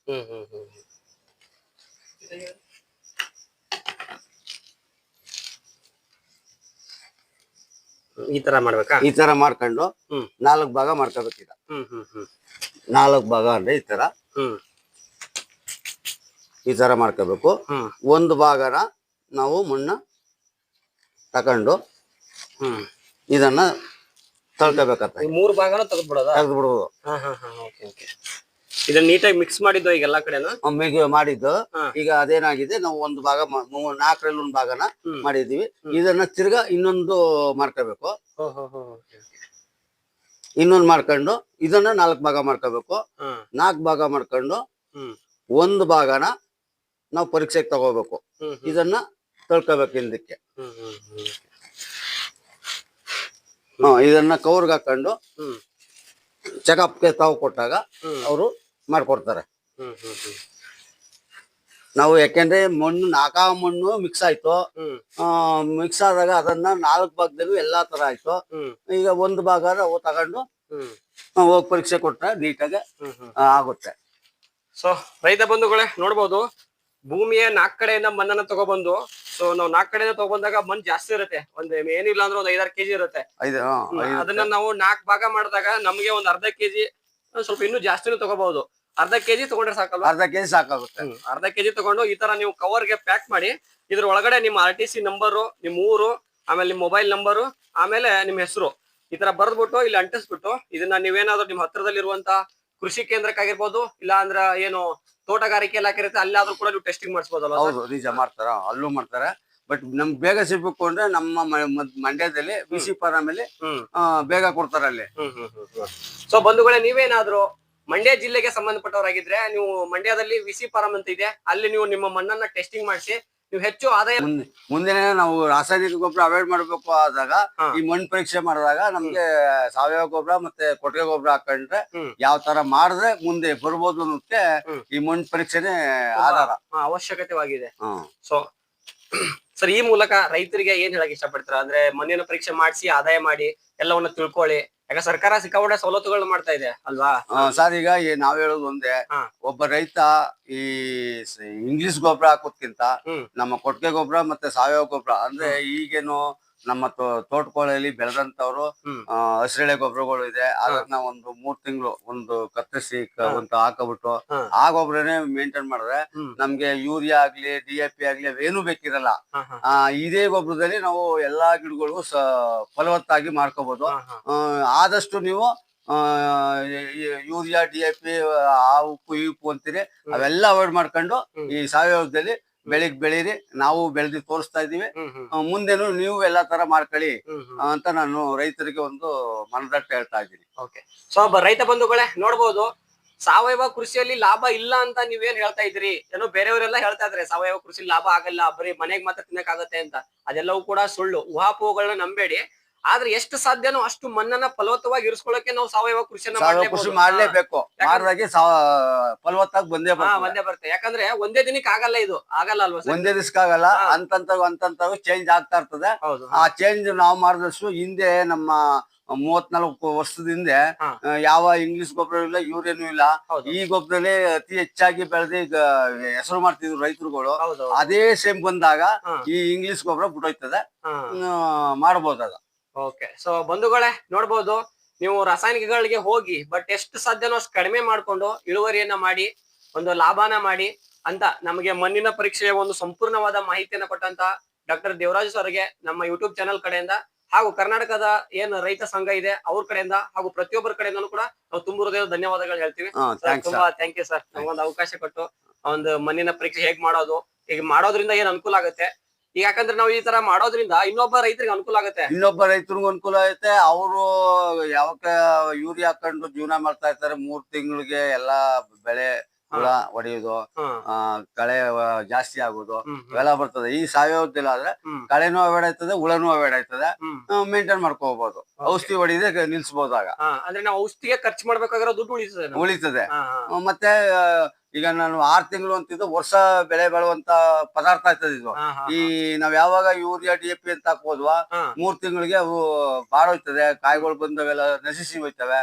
ಈ ತರ ಮಾಡ್ಬೇಕಾ? ಈ ತರ ಮಾಡ್ಕೊಂಡು ಹ್ಮ್. ನಾಲ್ಕು ಭಾಗ ಮಾಡ್ಕೋಬೇಕು ಈಗ. ಹ್ಮ್ ಹ್ಮ್ ನಾಲ್ಕು ಭಾಗ ಅಂದ್ರೆ ಈ ತರ. ಹ್ಮ್. ಈ ತರ ಮಾಡ್ಕೋಬೇಕು. ಹ್ಮ್. ಒಂದು ಭಾಗನ ನಾವು ಮಣ್ಣ ತಕೊಂಡು ಹ್ಮ್. ಇದನ್ನ ತಳ್ಕೋಬೇಕತ್ತ ಈ ಮೂರು ಭಾಗನ ತೆಗೆದ್ಬಿಡೋದಾ? ತೆಗೆದು ಬಿಡ್ಬೋದು ಹಾ ಹಾ ಹಾ ಓಕೆ ಓಕೆ. ಇದನ್ನ ನೀಟಾಗಿ ಮಿಕ್ಸ್ ಮಾಡಿದ್ದು ಈಗ ಎಲ್ಲಾ ಕಡೆನೂ? ಒಮ್ಮೆಗೆ ಮಾಡಿದ್ದು. ಈಗ ಅದೇನಾಗಿದೆ ನಾವು ಒಂದು ಭಾಗ ನಾಲ್ಕರಲ್ಲಿ ಒಂದು ಭಾಗನ ಮಾಡಿದೀವಿ ಇದನ್ನ ತಿರ್ಗಾ ಇನ್ನೊಂದು ಮಾಡ್ಕೋಬೇಕು. ಇನ್ನೊಂದು ಮಾಡ್ಕೊಂಡು ಇದನ್ನ ನಾಲ್ಕು ಭಾಗ ಮಾಡ್ಕೋಬೇಕು. ನಾಲ್ಕು ಭಾಗ ಮಾಡ್ಕೊಂಡು ಒಂದು ಭಾಗನ ನಾವು ಪರೀಕ್ಷೆಗೆ ತಗೋಬೇಕು. ಇದನ್ನ ತೊಳ್ಕೋಬೇಕು ಹಿಂದಕ್ಕೆ. ಇದನ್ನ ಕವರ್ಗ್ ಹಾಕೊಂಡು ಚೆಕಪ್ಗೆ ತಾವು ಕೊಟ್ಟಾಗ ಅವರು ಮಾಡ್ಕೊಡ್ತಾರೆ. ನಾವು ಯಾಕೆಂದ್ರೆ ಮಣ್ಣು ನಾಕಾ ಮಣ್ಣು ಮಿಕ್ಸ್ ಆಯ್ತು. ಮಿಕ್ಸ್ ಆದಾಗ ಅದನ್ನ ನಾಲ್ಕು ಭಾಗದಲ್ಲೂ ಎಲ್ಲಾ ತರ ಆಯ್ತು. ಈಗ ಒಂದು ಭಾಗ ಅವು ತಗೊಂಡು ಹೋಗಿ ಪರೀಕ್ಷೆ ಕೊಟ್ಟರೆ ನೀಟಾಗಿ ಆಗುತ್ತೆ. ಸೊ ರೈತ ಬಂಧುಗಳೇ ನೋಡ್ಬೋದು ಭೂಮಿಯ ನಾಲ್ಕ್ ಕಡೆಯಿಂದ ಮಣ್ಣನ್ನ ತಗೊಬಂದು ಸೊ ನಾವು ನಾಲ್ಕ್ ಕಡೆಯಿಂದ ತಗೊಬಂದಾಗ ಮಣ್ಣು ಜಾಸ್ತಿ ಇರುತ್ತೆ. ಒಂದ್ ಏನಿಲ್ಲ ಅಂದ್ರೆ ಒಂದ್ ಐದಾರು ಕೆಜಿ ಇರುತ್ತೆ. ಅದನ್ನ ನಾವು ನಾಲ್ಕು ಭಾಗ ಮಾಡಿದಾಗ ನಮ್ಗೆ ಒಂದ್ ಅರ್ಧ ಕೆಜಿ ಸ್ವಲ್ಪ ಇನ್ನೂ ಜಾಸ್ತಿನೂ ತಗೋಬಹುದು. ಅರ್ಧ ಕೆಜಿ ತಗೊಂಡ್ರೆ ಸಾಕಲ್ವಾ? ಅರ್ಧ ಕೆಜಿ ಸಾಕಾಗುತ್ತೆ. ಅರ್ಧ ಕೆಜಿ ತಗೊಂಡು ಈ ತರ ನೀವು ಕವರ್ಗೆ ಪ್ಯಾಕ್ ಮಾಡಿ ಇದ್ರ ಒಳಗಡೆ ನಿಮ್ಮ ಆರ್ ಟಿ ಸಿ ನಂಬರು ನಿಮ್ ಊರು ಆಮೇಲೆ ನಿಮ್ ಮೊಬೈಲ್ ನಂಬರು ಆಮೇಲೆ ನಿಮ್ಮ ಹೆಸರು. ಈ ತರ ಬರ್ದ್ಬಿಟ್ಟು ಇಲ್ಲಿ ಅಂಟಿಸ್ಬಿಟ್ಟು ಇದನ್ನ ನೀವೇನಾದ್ರೂ ನಿಮ್ ಹತ್ರದಲ್ಲಿರುವಂತ ಕೃಷಿ ಕೇಂದ್ರಕ್ಕಾಗಿರ್ಬೋದು ಇಲ್ಲ ಅಂದ್ರ ಏನು ತೋಟಗಾರಿಕೆ ಇಲಾಖೆ ಇರುತ್ತೆ ಅಲ್ಲಾದ್ರೂ ಕೂಡ ನೀವು ಟೆಸ್ಟಿಂಗ್ ಮಾಡಿಸ್ಬೋದಲ್ಲ ಹೌದು ನಿಜ ಮಾಡ್ತಾರ. ಅಲ್ಲೂ ಮಾಡ್ತಾರೆ. ಬಟ್ ನಮ್ ಬೇಗ ಸಿಗ್ಬೇಕು ಅಂದ್ರೆ ನಮ್ಮ ಮ- ಮಂಡ್ಯದಲ್ಲಿ ಬಿಸಿ ಮೇಲೆ ಹ್ಮ್. ಬೇಗ ಕೊಡ್ತಾರೆ ಅಲ್ಲಿ. ಸೊ ಬಂಧುಗಳೇ ನೀವೇನಾದ್ರು ಮಂಡ್ಯ ಜಿಲ್ಲೆಗೆ ಸಂಬಂಧಪಟ್ಟವರಾಗಿದ್ರೆ ನೀವು ಮಂಡ್ಯದಲ್ಲಿ ವಿಸಿ ಫಾರಂ ಅಂತ ಇದೆ ಅಲ್ಲಿ ನೀವು ನಿಮ್ಮ ಮಣ್ಣನ್ನ ಟೆಸ್ಟಿಂಗ್ ಮಾಡಿಸಿ ನೀವು ಹೆಚ್ಚು ಆದಾಯ ಮುಂದೆ ಮುಂದಿನ ನಾವು ರಾಸಾಯನಿಕ ಗೊಬ್ಬರ ಅವಾಯ್ಡ್ ಮಾಡ್ಬೇಕು ಆದಾಗ ಹಾ. ಈ ಮಣ್ಣು ಪರೀಕ್ಷೆ ಮಾಡಿದಾಗ ನಮ್ಗೆ ಸಾವಯವ ಗೊಬ್ಬರ ಮತ್ತೆ ಕೊಟ್ಟಿಗೆ ಗೊಬ್ಬರ ಹಾಕೊಂಡ್ರೆ ಹ್ಮ್. ಯಾವ ತರ ಮಾಡಿದ್ರೆ ಮುಂದೆ ಬರ್ಬೋದು ಅನ್ನೋದಕ್ಕೆ ಹ್ಮ್. ಈ ಮಣ್ಣು ಪರೀಕ್ಷೆನೆ ಆಧಾರ. ಅವಶ್ಯಕತೆವಾಗಿದೆ. ಹ್ಮ್. ಸೊ ಸರ್ ಈ ಮೂಲಕ ರೈತರಿಗೆ ಏನ್ ಹೇಳಕ್ ಇಷ್ಟಪಡ್ತಾರೆ? ಅಂದ್ರೆ ಮಣ್ಣಿನ ಪರೀಕ್ಷೆ ಮಾಡಿಸಿ ಆದಾಯ ಮಾಡಿ ಎಲ್ಲವನ್ನ ತಿಳ್ಕೊಳ್ಳಿ. ಯಾಕ ಸರ್ಕಾರ ಸಿಕ್ಕಾಪಟ್ಟೆ ಸವಲತ್ತುಗಳನ್ನ ಮಾಡ್ತಾ ಇದೆ ಅಲ್ವಾ? ಸರ್ ಈಗ ಈ- ನಾವ್ ಹೇಳೋದು ಒಂದೇ. ಒಬ್ಬ ರೈತ ಈ ಇಂಗ್ಲಿಷ್ ಗೊಬ್ಬರ ಹಾಕೋದ್ಕಿಂತ ನಮ್ಮ ಕೊಟ್ಟಿಗೆ ಗೊಬ್ಬರ ಮತ್ತೆ ಸಾವಯವ ಗೊಬ್ಬರ ಅಂದ್ರೆ ಈಗೇನು ನಮ್ಮ ತೋಟ ತೋಟಗಳಲ್ಲಿ ಬೆಳೆದಂತವ್ರು. ಹಸಿರೆಳೆ ಗೊಬ್ಬರಗಳು ಇದೆ. ಅದನ್ನ ಒಂದು ಮೂರ್ ತಿಂಗಳು ಒಂದು ಕತ್ತರಿಸಿ ಒಂದು ಹಾಕಬಿಟ್ಟು ಆ ಗೊಬ್ಬರನೇ ಮೇಂಟೈನ್ ಮಾಡಿದ್ರೆ. ನಮ್ಗೆ ಯೂರಿಯಾ ಆಗ್ಲಿ ಡಿ ಎ ಪಿ ಆಗ್ಲಿ ಅವೇನು ಬೇಕಿರಲ್ಲ. ಇದೇ ಗೊಬ್ಬರದಲ್ಲಿ ನಾವು ಎಲ್ಲಾ ಗಿಡಗಳು ಫಲವತ್ತಾಗಿ ಮಾಡ್ಕೋಬಹುದು ಆದಷ್ಟು ನೀವು ಆ, ಯೂರಿಯಾ ಡಿ ಎ ಪಿ ಆ ಉಪ್ಪು ಈ ಉಪ್ಪು ಅಂತೀರಿ ಅವೆಲ್ಲ ಅವಾಯ್ಡ್ ಮಾಡ್ಕೊಂಡು ಈ ಸಾವಯವದಲ್ಲಿ ಬೆಳಿಗ್ ಬೆಳೀರಿ ನಾವು ಬೆಳೆದಿ ತೋರಿಸ್ತಾ ಇದೀವಿ ಮುಂದೆನೂ ನೀವು ಎಲ್ಲಾ ತರ ಮಾಡ್ಕೊಳ್ಳಿ ಅಂತ ನಾನು ರೈತರಿಗೆ ಒಂದು ಮನದಟ್ಟು ಹೇಳ್ತಾ ಇದ್ದೀನಿ. ಓಕೆ. ಸೊ ರೈತ ಬಂಧುಗಳೇ ನೋಡ್ಬೋದು ಸಾವಯವ ಕೃಷಿಯಲ್ಲಿ ಲಾಭ ಇಲ್ಲ ಅಂತ ನೀವೇನ್ ಹೇಳ್ತಾ ಇದ್ರಿ ಏನೋ ಬೇರೆಯವರೆಲ್ಲ ಹೇಳ್ತಾ ಇದ್ರೆ ಸಾವಯವ ಕೃಷಿ ಲಾಭ ಆಗಲ್ಲ ಬರೀ ಮನೆಗ್ ಮಾತ್ರ ತಿನ್ನಕ್ಕಾಗತ್ತೆ ಅಂತ. ಅದೆಲ್ಲವೂ ಕೂಡ ಸುಳ್ಳು. ಊಹಾಪೋಹಗಳನ್ನ ನಂಬೇಡಿ. ಆದ್ರೆ ಎಷ್ಟು ಸಾಧ್ಯನೋ ಅಷ್ಟು ಮಣ್ಣನ್ನ ಫಲವತ್ತವಾಗಿ ಇರಿಸ್ಕೊಳ್ಳಕ್ಕೆ ನಾವು ಸಾವಯವ ಕೃಷಿಯನ್ನ ಕೃಷಿ. ಮಾಡ್ಲೇಬೇಕು. ಮಾಡಿದಾಗೆ ಫಲವತ್ತಾಗಿ ಬಂದೇ ಬಂದೇ ಬರುತ್ತೆ ಯಾಕಂದ್ರೆ ಒಂದೇ ದಿನಕ್ಕೆ ಆಗಲ್ಲ ಇದು. ಆಗಲ್ಲ ಅಲ್ವಾ ಒಂದೇ ದಿನಕ್ಕೆ ಆಗಲ್ಲ. ಅಂತಂತ ಅಂತಂತ ಚೇಂಜ್ ಆಗ್ತಾ ಇರ್ತದೆ. ಆ ಚೇಂಜ್ ನಾವು ಮಾಡಿದಷ್ಟು ಹಿಂದೆ ನಮ್ಮ ಮೂವತ್ನಾಲ್ಕು ವರ್ಷದ ಹಿಂದೆ ಯಾವ ಇಂಗ್ಲಿಷ್ ಗೊಬ್ಬರ ಇಲ್ಲ ಯೂರಿಯನು ಇಲ್ಲ. ಈ ಗೊಬ್ಬರಲ್ಲೇ ಅತಿ ಹೆಚ್ಚಾಗಿ ಬೆಳೆದು ಈಗ ಹೆಸರು ಮಾಡ್ತಿದ್ರು ರೈತರುಗಳು. ಅದೇ ಸೇಮ್ ಬಂದಾಗ ಈ ಇಂಗ್ಲಿಷ್ ಗೊಬ್ಬರ ಬಿಟ್ಟೋಯ್ತದೆ. ಮಾಡಬಹುದು ಅದ. ಓಕೆ ಸೊ ಬಂಧುಗಳೇ ನೋಡ್ಬೋದು ನೀವು ರಾಸಾಯನಿಕಗಳಿಗೆ ಹೋಗಿ ಬಟ್ ಎಷ್ಟು ಸಾಧ್ಯನೋ ಅಷ್ಟು ಕಡಿಮೆ ಮಾಡ್ಕೊಂಡು ಇಳುವರಿಯನ್ನ ಮಾಡಿ ಒಂದು ಲಾಭನ ಮಾಡಿ ಅಂತ ನಮಗೆ ಮಣ್ಣಿನ ಪರೀಕ್ಷೆಯ ಒಂದು ಸಂಪೂರ್ಣವಾದ ಮಾಹಿತಿಯನ್ನ ಕೊಟ್ಟಂತ ಡಾಕ್ಟರ್ ದೇವರಾಜ್ ಸರ್ಗೆ ನಮ್ಮ ಯೂಟ್ಯೂಬ್ ಚಾನೆಲ್ ಕಡೆಯಿಂದ ಹಾಗೂ ಕರ್ನಾಟಕದ ಏನು ರೈತ ಸಂಘ ಇದೆ ಅವ್ರ ಕಡೆಯಿಂದ ಹಾಗೂ ಪ್ರತಿಯೊಬ್ಬರ ಕಡೆಯಿಂದನೂ ಕೂಡ ನಾವು ತುಂಬ ಹೃದಯದ ಧನ್ಯವಾದಗಳು ಹೇಳ್ತೀವಿ. ತುಂಬಾ ಥ್ಯಾಂಕ್ ಯು ಸರ್ ನಮಗೊಂದು ಅವಕಾಶ ಕೊಟ್ಟು ಒಂದು ಮಣ್ಣಿನ ಪರೀಕ್ಷೆ ಹೇಗ್ ಮಾಡೋದು ಈಗ ಮಾಡೋದ್ರಿಂದ ಏನ್ ಅನುಕೂಲ ಆಗುತ್ತೆ ಈಗ ಯಾಕಂದ್ರೆ ನಾವು ಈ ತರ ಮಾಡೋದ್ರಿಂದ ಇನ್ನೊಬ್ಬ ರೈತರಿಗೆ ಅನುಕೂಲ ಆಗುತ್ತೆ ಇನ್ನೊಬ್ಬ ರೈತರಿಗೂ ಅನುಕೂಲ ಐತೆ ಅವರು ಯಾವಕ್ಕ ಯೂರಿಯಾ ಹಾಕೊಂಡು ಜೀವನ ಮಾಡ್ತಾ ಇರ್ತಾರೆ ಮೂರ್ ತಿಂಗಳಿಗೆ ಎಲ್ಲಾ ಬೆಳೆ ಹುಳ ಹೊಡೆಯೋದು ಕಳೆ ಜಾಸ್ತಿ ಆಗೋದು. ಇವೆಲ್ಲ ಬರ್ತದೆ ಈ ಸಾವಯವದಿಲ್ಲ ಆದ್ರೆ. ಕಳೆನೂ ಅವಾಯ್ಡ್ ಆಯ್ತದೆ ಹುಳನೂ ಅವಾಯ್ಡ್ ಆಯ್ತದೆ. ಮೇಂಟೈನ್ ಮಾಡ್ಕೋಬಹುದು. ಔಷಧಿ ಹೊಡಿದೆ ನಿಲ್ಸಬಹುದಾಗ ಅಂದ್ರೆ ನಾವು ಔಷಧಿಗೆ ಖರ್ಚು ಮಾಡ್ಬೇಕಾಗಿರೋ ದುಡ್ಡು ಉಳಿತದೆ. ಉಳಿತದೆ ಮತ್ತೆ ಈಗ ನಾನು ಆರ್ ತಿಂಗಳು ಅಂತಿದ್ದು ವರ್ಷ ಬೆಳೆ ಬೆಳುವಂತ ಪದಾರ್ಥ ಆಯ್ತದಿದ್ವು ಈ ನಾವ್ ಯಾವಾಗ ಯೂರಿಯಾ ಡಿ ಎ ಪಿ ಅಂತ ಹಾಕೋದ್ವ ಮೂರ್ ತಿಂಗಳಿಗೆ ಅವು ಬಾಡೋಯ್ತದೆ ಕಾಯಿಗಳು ಬಂದವೆಲ್ಲ ನಶಿಸಿ ಹೋಯ್ತವೆ.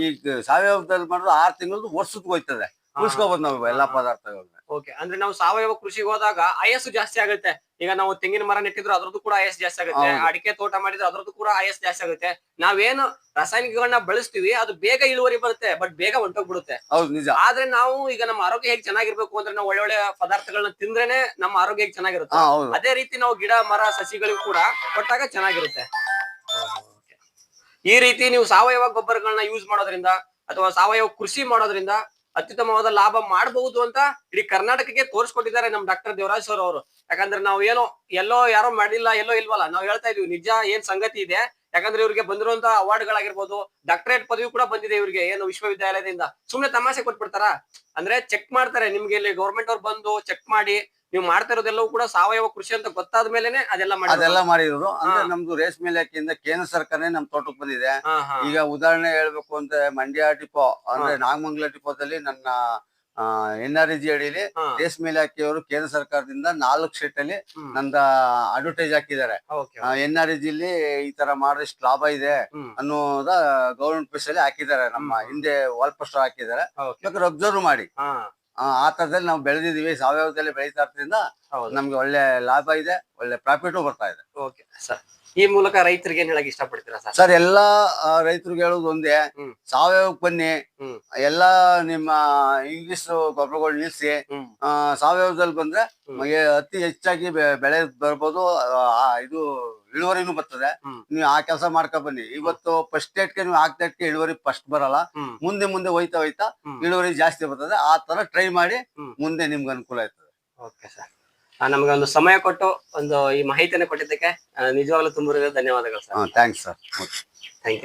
ಈ ಸಾವಯವದಲ್ಲಿ ಮಾಡಿದ್ರೆ ಆರ್ ತಿಂಗಳದ್ದು ವರ್ಷಕ್ಕೆ ಹೋಯ್ತದೆ. ಉಳಿಸ್ಕೋಬಹುದು ನಾವು ಎಲ್ಲಾ ಪದಾರ್ಥಗಳನ್ನ ಓಕೆ ಅಂದ್ರೆ ನಾವು ಸಾವಯವ ಕೃಷಿಗೆ ಹೋದಾಗ ಆಯಸ್ಸು ಜಾಸ್ತಿ ಆಗುತ್ತೆ. ಈಗ ನಾವು ತೆಂಗಿನ ಮರ ನೆಟ್ಟಿದ್ರು ಅದ್ರದ್ದು ಕೂಡ ಆಯಸ್ ಜಾಸ್ತಿ ಆಗುತ್ತೆ. ಅಡಿಕೆ ತೋಟ ಮಾಡಿದ್ರೆ ಅದ್ರದ್ದು ಕೂಡ ಆಯಸ್ ಜಾಸ್ತಿ ಆಗುತ್ತೆ. ನಾವೇನು ರಾಸಾಯನಿಕಗಳನ್ನ ಬಳಸ್ತೀವಿ ಅದು ಬೇಗ ಇಳುವರಿ ಬರುತ್ತೆ ಬಟ್ ಬೇಗ ಹೊಂಟೋಗ್ಬಿಡುತ್ತೆ. ಹೌದು ನಿಜ. ಆದ್ರೆ ನಾವು ಈಗ ನಮ್ಮ ಆರೋಗ್ಯ ಹೇಗೆ ಚೆನ್ನಾಗಿರ್ಬೇಕು ಅಂದ್ರೆ ನಾವು ಒಳ್ಳೊಳ್ಳೆ ಪದಾರ್ಥಗಳನ್ನ ತಿಂದ್ರೇನೆ ನಮ್ಮ ಆರೋಗ್ಯ ಹೇಗೆ ಚೆನ್ನಾಗಿರುತ್ತೆ. ಅದೇ ರೀತಿ ನಾವು ಗಿಡ ಮರ ಸಸಿಗಳಿಗೂ ಕೂಡ ಕೊಟ್ಟಾಗ ಚೆನ್ನಾಗಿರುತ್ತೆ. ಈ ರೀತಿ ನೀವು ಸಾವಯವ ಗೊಬ್ಬರಗಳನ್ನ ಯೂಸ್ ಮಾಡೋದ್ರಿಂದ ಅಥವಾ ಸಾವಯವ ಕೃಷಿ ಮಾಡೋದ್ರಿಂದ ಅತ್ಯುತ್ತಮವಾದ ಲಾಭ ಮಾಡಬಹುದು ಅಂತ ಇಡೀ ಕರ್ನಾಟಕಕ್ಕೆ ತೋರಿಸ್ಕೊಟ್ಟಿದ್ದಾರೆ ನಮ್ ಡಾಕ್ಟರ್ ದೇವರಾಜ್ ಸರ್ ಅವರು. ಯಾಕಂದ್ರೆ ನಾವು ಏನೋ, ಎಲ್ಲೋ ಯಾರೋ ಮಾಡಿಲ್ಲ, ಎಲ್ಲೋ ಇಲ್ವಲ್ಲ, ನಾವು ಹೇಳ್ತಾ ಇದೀವಿ, ನಿಜ ಏನ್ ಸಂಗತಿ ಇದೆ? ಯಾಕಂದ್ರೆ ಇವ್ರಿಗೆ ಬಂದಿರುವಂತಹ ಅವಾರ್ಡ್ ಗಳಾಗಿರ್ಬೋದು ಡಾಕ್ಟರೇಟ್ ಪದವಿ ಕೂಡ ಬಂದಿದೆ ಇವ್ರಿಗೆ, ಏನು ವಿಶ್ವವಿದ್ಯಾಲಯದಿಂದ. ಸುಮ್ನೆ ತಮಾಷೆ ಕೊಟ್ಬಿಡ್ತಾರ? ಅಂದ್ರೆ ಚೆಕ್ ಮಾಡ್ತಾರೆ, ನಿಮ್ಗೆ ಇಲ್ಲಿ ಗೌರ್ಮೆಂಟ್ ಅವ್ರು ಬಂದು ಚೆಕ್ ಮಾಡಿ ನೀವು ಮಾಡ್ತಾ ಇರೋದೆಲ್ಲವೂ ಕೂಡ ಸಾವಯವ ಕೃಷಿ ಅಂತ ಗೊತ್ತಾದ ಮೇಲೆನೆ ಅದೆಲ್ಲ ಮಾಡಿ ಅದೆಲ್ಲ ಮಾಡಿರೋದು. ಅಂದ್ರೆ ನಮ್ದು ರೇಷ್ಮೆ ಇಲಾಖೆಯಿಂದ ಕೇಂದ್ರ ಸರ್ಕಾರನೇ ನಮ್ ತೋಟಕ್ಕೆ ಬಂದಿದೆ. ಈಗ ಉದಾಹರಣೆ ಹೇಳ್ಬೇಕು ಅಂದ್ರೆ ಮಂಡ್ಯ ಡಿಪೋ ಅಂದ್ರೆ ನಾಗಮಂಗಲ ಡಿಪೋದಲ್ಲಿ ನನ್ನ ಎನ್ ಆರ್ ಜಿ ಅಡಿಯಲ್ಲಿ ರೇಷ್ಮೆ ಇಲಾಖೆಯವರು ಕೇಂದ್ರ ಸರ್ಕಾರದಿಂದ ನಾಲ್ಕು ಶೀಟ್ ಅಲ್ಲಿ. ನಂದ ಅಡ್ವರ್ಟೈಸ್ ಹಾಕಿದ್ದಾರೆ. ಎನ್ ಆರ್ ಜಿಲಿ ಈ ತರ ಮಾಡಿದ್ರೆ ಇಷ್ಟು ಲಾಭ ಇದೆ ಅನ್ನೋದ ಗೌರ್ಮೆಂಟ್ ಪೇಸ್ ಅಲ್ಲಿ ಹಾಕಿದ್ದಾರೆ. ನಮ್ಮ ಹಿಂದೆ ವಾಲ್ ಪೋಸ್ಟರ್ ಹಾಕಿದ್ದಾರೆ. ಅಬ್ಸರ್ವ್ ಮಾಡಿ. ಆ ಆ ತರದಲ್ಲಿ ನಾವು ಬೆಳೆದಿದೀವಿ ಸಾವಯವದಲ್ಲಿ ಬೆಳೀತಾ ಇರೋದ್ರಿಂದ ನಮ್ಗೆ ಒಳ್ಳೆ ಲಾಭ ಇದೆ ಒಳ್ಳೆ ಪ್ರಾಫಿಟ್ ಬರ್ತಾ ಇದೆ. ಓಕೆ ಸರ್ ಈ ಮೂಲಕ ರೈತರಿಗೆ ಏನ್ ಹೇಳಕ್ ಇಷ್ಟಪಡ್ತೀರಾ ಸರ್ ಸರ್ ಎಲ್ಲಾ ರೈತರಿಗೆ ಹೇಳೋದು ಒಂದೇ. ಸಾವಯವಕ್ಕೆ ಬನ್ನಿ. ಎಲ್ಲಾ ನಿಮ್ಮ ಇಂಗ್ಲಿಷ್ ಗೊಬ್ಬರಗಳು ನಿಲ್ಸಿ. ಸಾವಯವದಲ್ಲಿ ಬಂದ್ರೆ ಅತಿ ಹೆಚ್ಚಾಗಿ ಬೆಳೆ ಬರ್ಬೋದು. ಇದು ಇಳುವರಿನೂ ಬರ್ತದೆ. ನೀವು ಆ ಕೆಲಸ ಮಾಡ್ಕೊ ಬನ್ನಿ. ಇವತ್ತು ಫಸ್ಟ್ ಡೇಟ್ಗೆ ನೀವು ಹಾಕ್ದಕ್ಕೆ ಇಳುವರಿ ಫಸ್ಟ್ ಬರಲ್ಲ. ಮುಂದೆ ಮುಂದೆ ಹೋಯ್ತಾ ಹೋಯ್ತಾ ಇಳುವರಿ ಜಾಸ್ತಿ ಬರ್ತದೆ. ಆ ತರ ಟ್ರೈ ಮಾಡಿ ಮುಂದೆ ನಿಮ್ಗೆ ಅನುಕೂಲ ಆಯ್ತದೆ. ಓಕೆ ಸರ್ ನಮ್ಗೆ ಒಂದು ಸಮಯ ಕೊಟ್ಟು ಒಂದು ಈ ಮಾಹಿತಿಯನ್ನು ಕೊಟ್ಟಿದ್ದಕ್ಕೆ ನಿಜವಾಗ್ಲೂ ತುಂಬ ಧನ್ಯವಾದಗಳು sir thanks sir thank you